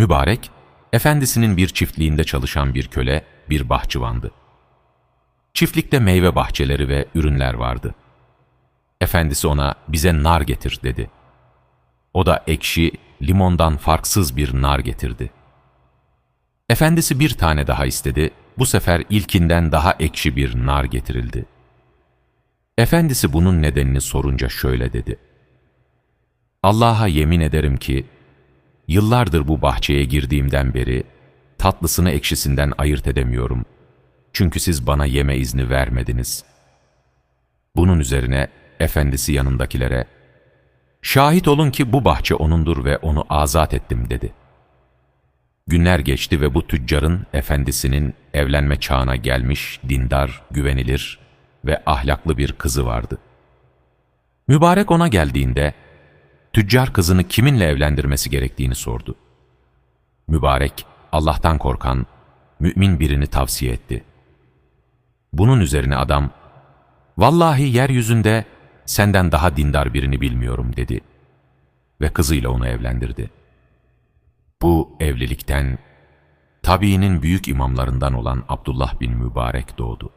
Mübarek, efendisinin bir çiftliğinde çalışan bir köle, bir bahçıvandı. Çiftlikte meyve bahçeleri ve ürünler vardı. Efendisi ona bize nar getir dedi. O da ekşi, limondan farksız bir nar getirdi. Efendisi bir tane daha istedi, bu sefer ilkinden daha ekşi bir nar getirildi. Efendisi bunun nedenini sorunca şöyle dedi. Allah'a yemin ederim ki, yıllardır bu bahçeye girdiğimden beri tatlısını ekşisinden ayırt edemiyorum. Çünkü siz bana yeme izni vermediniz. Bunun üzerine efendisi yanındakilere, şahit olun ki bu bahçe onundur ve onu azat ettim dedi. Günler geçti ve bu tüccarın efendisinin evlenme çağına gelmiş, dindar, güvenilir ve ahlaklı bir kızı vardı. Mübarek ona geldiğinde, tüccar kızını kiminle evlendirmesi gerektiğini sordu. Mübarek, Allah'tan korkan, mümin birini tavsiye etti. Bunun üzerine adam, ''Vallahi yeryüzünde senden daha dindar birini bilmiyorum.'' dedi ve kızıyla onu evlendirdi. Bu evlilikten, tabiinin büyük imamlarından olan Abdullah bin Mübarek doğdu.